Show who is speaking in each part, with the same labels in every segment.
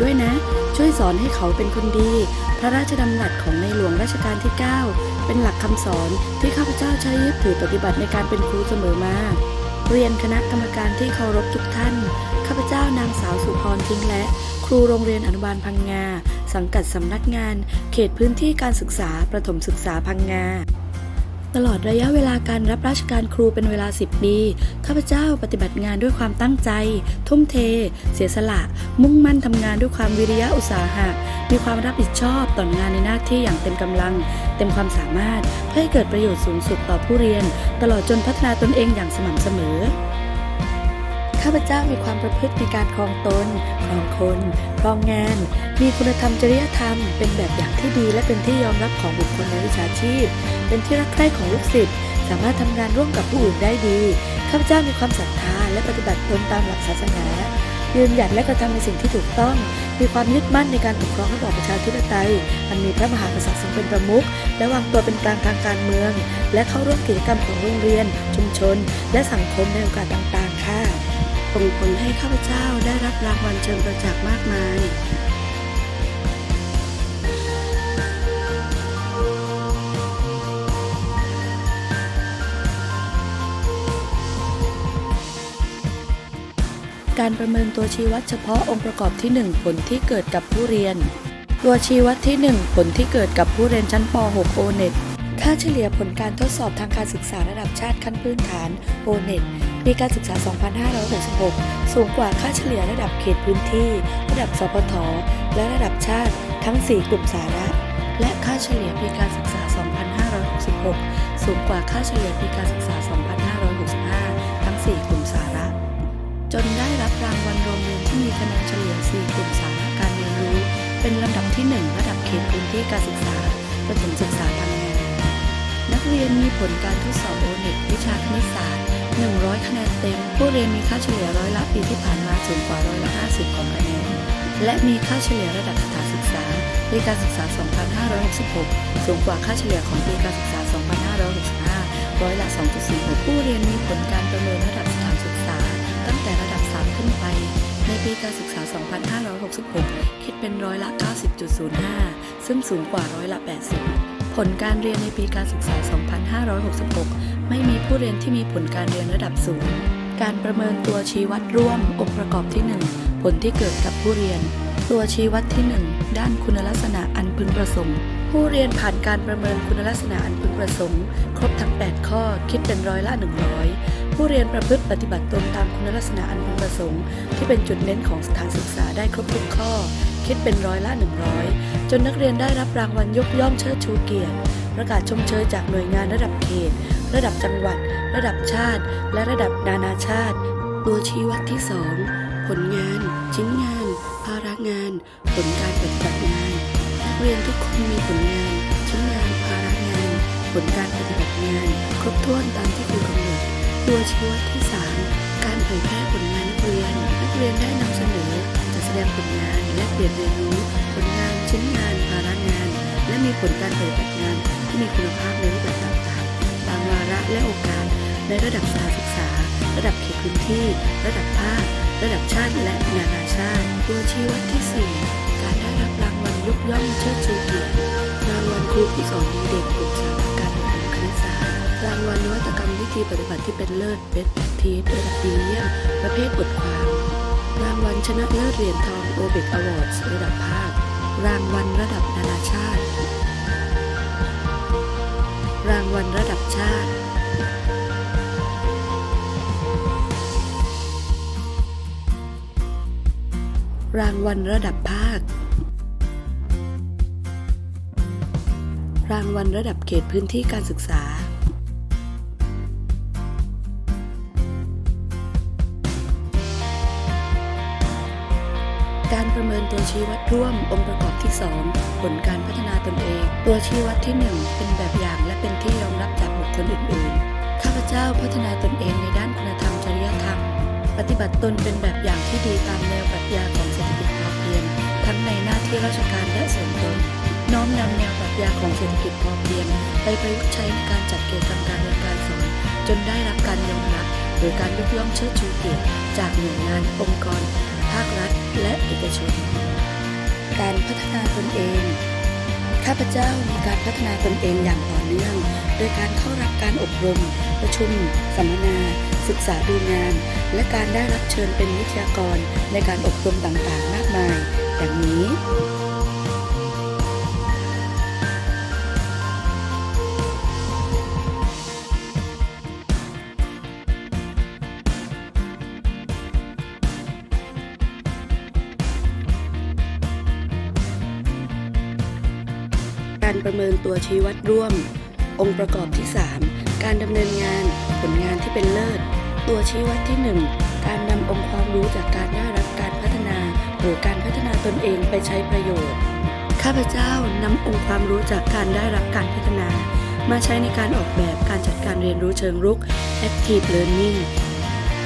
Speaker 1: ด้วยนะ ช่วยสอนให้เขาเป็นคนดี พระราชดำรัสของในหลวงรัชกาลที่ 9 เป็นหลักคำสอนที่ข้าพเจ้าใช้ยึดถือปฏิบัติในการเป็นครูเสมอมา เรียนคณะกรรมการที่เคารพทุกท่าน ข้าพเจ้านางสาวสุพรทิ้งและครูโรงเรียนอนุบาลพังงา สังกัดสำนักงาน เขตพื้นที่การศึกษาประถมศึกษาพังงา ตลอดระยะเวลาการรับราชการครูเป็นเวลา 10 ปี ข้าพเจ้าปฏิบัติงานด้วยความตั้งใจ ทุ่มเท เสียสละ มุ่งมั่นทำงานด้วยความวิริยะอุตสาหะ มีความรับผิดชอบต่องานในหน้าที่อย่างเต็มกำลัง เต็มความสามารถ เพื่อให้เกิดประโยชน์สูงสุดต่อผู้เรียน ตลอดจนพัฒนาตนเองอย่างสม่ำเสมอข้าพเจ้ามีความประพฤติในการครองตน ครองคน ครองงาน มีคุณธรรมจริยธรรม เป็นแบบอย่างที่ดีและเป็นที่ยอมรับของบุคคลในวิชาชีพ เป็นที่รักใคร่ของลูกศิษย์สามารถทำงานร่วมกับผู้อื่นได้ดีข้าพเจ้ามีความศรัทธาและปฏิบัติตนตามหลักศาสนา ยืนหยัดและกระทำในสิ่งที่ถูกต้อง มีความยึดมั่นในการปกครองระบอบประชาธิปไตย อันมีพระมหากษัตริย์ทรงเป็นประมุขและวางตัวเป็นกลางทางการเมือง และเข้าร่วมกิจกรรมของโรงเรียน ชุมชน และสังคมในโอกาสต่างๆ ค่ะส่งผลให้ข้าพเจ้าได้รับรางวัลเชิญประจักษ์มากมาย การประเมินตัวชี้วัดเฉพาะองค์ประกอบที่ 1 ผลที่เกิดกับผู้เรียน ตัวชี้วัดที่ 1 ผลที่เกิดกับผู้เรียนชั้นป .6 โอเน็ตค่าเฉลี่ยผลการทดสอบทางการศึกษาระดับชาติขั้นพื้นฐานโอเน็ตปีการศึกษา 2566 สูงกว่าค่าเฉลี่ยระดับเขตพื้นที่ ระดับสพท และระดับชาติทั้ง 4 กลุ่มสาระ และค่าเฉลี่ยปีการศึกษา 2566 สูงกว่าค่าเฉลี่ยปีการศึกษา 2565 ทั้ง 4 กลุ่มสาระ จนได้รับรางวัลโรงเรียนที่มีคะแนนเฉลี่ย 4 กลุ่มสาระการเรียนรู้ เป็นลำดับที่ 1 ระดับเขตพื้นที่การศึกษาประถมศึกษาพังงานักเรียนมีผลการทดสอบโอเน็ตวิชาคณิตศาสตร์ 100 คะแนนเต็ม ผู้เรียนมีค่าเฉลี่ยร้อยละปีที่ผ่านมาสูงกว่าร้อยละ 50 ของคะแนน และมีค่าเฉลี่ยระดับสถานศึกษาปีการศึกษา 2566 สูงกว่าค่าเฉลี่ยของปีการศึกษา 2565 ร้อยละ 2.46 ผู้เรียนมีผลการประเมินระดับ ปีการศึกษา 2566 คิดเป็นร้อยละ 90.05 ซึ่งสูงกว่าร้อยละ 80 ผลการเรียนในปีการศึกษา 2566 ไม่มีผู้เรียนที่มีผลการเรียนระดับสูง การประเมินตัวชี้วัดร่วม องค์ประกอบที่ 1 ผลที่เกิดกับผู้เรียน ตัวชี้วัดที่ 1 ด้านคุณลักษณะอันพึงประสงค์ ผู้เรียนผ่านการประเมินคุณลักษณะอันพึงประสงค์ ครบทั้ง 8 ข้อคิดเป็นร้อยละ 100 ผู้เรียนประพฤติปฏิบัติตนตามคุณลักษณะอันพึงประสงค์ ที่เป็นจุดเน้นของสถานศึกษาได้ครบทุกข้อ คิดเป็นร้อยละ 100 จนนักเรียนได้รับรางวัลยกย่องเชิดชูเกียรติ ประกาศชมเชยจากหน่วยงานระดับเขต ระดับจังหวัด ระดับชาติ และระดับนานาชาติ ตัวชี้วัดที่ 2 ผลงาน ชิ้นงาน ภาระงาน ผลการปฏิบัติงาน เรียนทุกคนมีผลงานชิ้นงานภาระงาน ผลการปฏิบัติงาน ครบถ้วนตามที่ครูกำหนดตัวชี้วัดที่ 3 การเผยแพร่ผลงานนักเรียน นักเรียนได้นำเสนอจัดแสดงผลงานและเปลี่ยนเรียนรู้ ผลงานชิ้นงานภาระงาน และมีผลการปฏิบัติงานที่มีคุณภาพในรูปแบบต่างๆ ตามวาระและโอกาสในระดับสถานศึกษา ระดับเขตพื้นที่ ระดับภาค ระดับชาติและนานาชาติ ตัวชี้วัดที่ 4 ยกย่องเชิดชูเกียรติรางวัลครูผู้สอนดีเด่นกลุ่มสาระการเรียนรู้คณิตศาสตร์รางวัลนวัตกรรมวิธีปฏิบัติที่เป็นเลิศเบสทีสระดับพรีเมียม ประเภทบทความ รางวัลชนะเลิศเหรียญทองโอเบกอวอร์ดระดับภาค รางวัลระดับนานาชาติ รางวัลระดับชาติรางวัลระดับภาค รางวัลระดับเขตพื้นที่การศึกษา การประเมินตัวชี้วัดร่วมองค์ประกอบที่ 2 ผลการพัฒนาตนเอง ตัวชี้วัดที่ 1 เป็นแบบอย่างและเป็นที่ยอมรับจากบุคคลอื่นๆ ข้าพเจ้าพัฒนาตนเองในด้านคุณธรรมจริยธรรม ปฏิบัติตนเป็นแบบอย่างที่ดีตามแนวปรัชญาของเศรษฐกิจพอเพียง ทั้งในหน้าที่ราชการและส่วนตน น้อมนำแนวปรัชญาของเศรษฐกิจพอเพียงไปประยุกต์ใช้ในการจัดเกิจกรรมการเรียนการสอน จนได้รับการยอมรับหรือการยกย่องเชิดชูเกียรติจากหน่วยงานองค์กร ภาครัฐ และเอกชน การพัฒนาตนเอง ข้าพเจ้ามีการพัฒนาตนเองอย่างต่อเนื่อง โดยการเข้ารับการอบรม ประชุม สัมมนา ศึกษาดูงาน และการได้รับเชิญเป็นวิทยากรในการอบรมต่างๆ มากมายดังนี้ การประเมินตัวชี้วัดร่วม องค์ประกอบที่ 3 การดำเนินงาน ผลงานที่เป็นเลิศ ตัวชี้วัดที่ 1 การนำองค์ความรู้จากการได้รับการพัฒนา หรือการพัฒนาตนเองไปใช้ประโยชน์ ข้าพเจ้านำองค์ความรู้จากการได้รับการพัฒนา มาใช้ในการออกแบบการจัดการเรียนรู้เชิงรุก Active Learning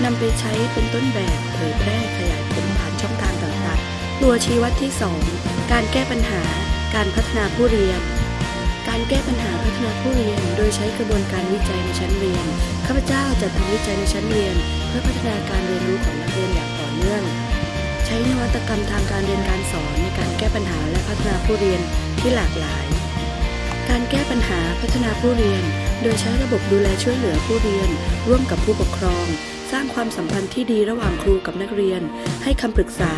Speaker 1: นำไปใช้เป็นต้นแบบเผยแพร่ขยายผลผ่านช่องทางต่างๆ ตัวชี้วัดที่ 2 การแก้ปัญหา การพัฒนาผู้เรียน การแก้ปัญหาพัฒนาผู้เรียน โดยใช้กระบวนการวิจัยในชั้นเรียน ข้าพเจ้าจะทำวิจัยในชั้นเรียน เพื่อพัฒนาการเรียนรู้ของนักเรียนอย่างต่อเนื่อง ใช้นวัตกรรมทางการเรียนการสอนในการแก้ปัญหาและพัฒนาผู้เรียนที่หลากหลาย การแก้ปัญหาพัฒนาผู้เรียน โดยใช้ระบบดูแลช่วยเหลือผู้เรียน ร่วมกับผู้ปกครอง สร้างความสัมพันธ์ที่ดีระหว่างครูกับนักเรียน ให้คำปรึกษา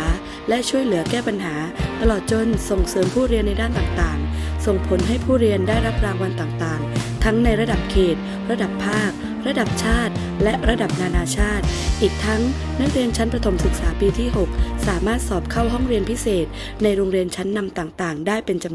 Speaker 1: และช่วยเหลือแก้ปัญหา ตลอดจนส่งเสริมผู้เรียนในด้านต่างๆ ส่งผลให้ผู้เรียนได้รับรางวัลต่างๆ ทั้งในระดับเขต ระดับภาค ระดับชาติ และระดับนานาชาติ อีกทั้งนักเรียนชั้นประถมศึกษาปีที่ 6 สามารถสอบเข้าห้องเรียนพิเศษ ในโรงเรียนชั้นนำต่างๆ ได้เป็นจำนวน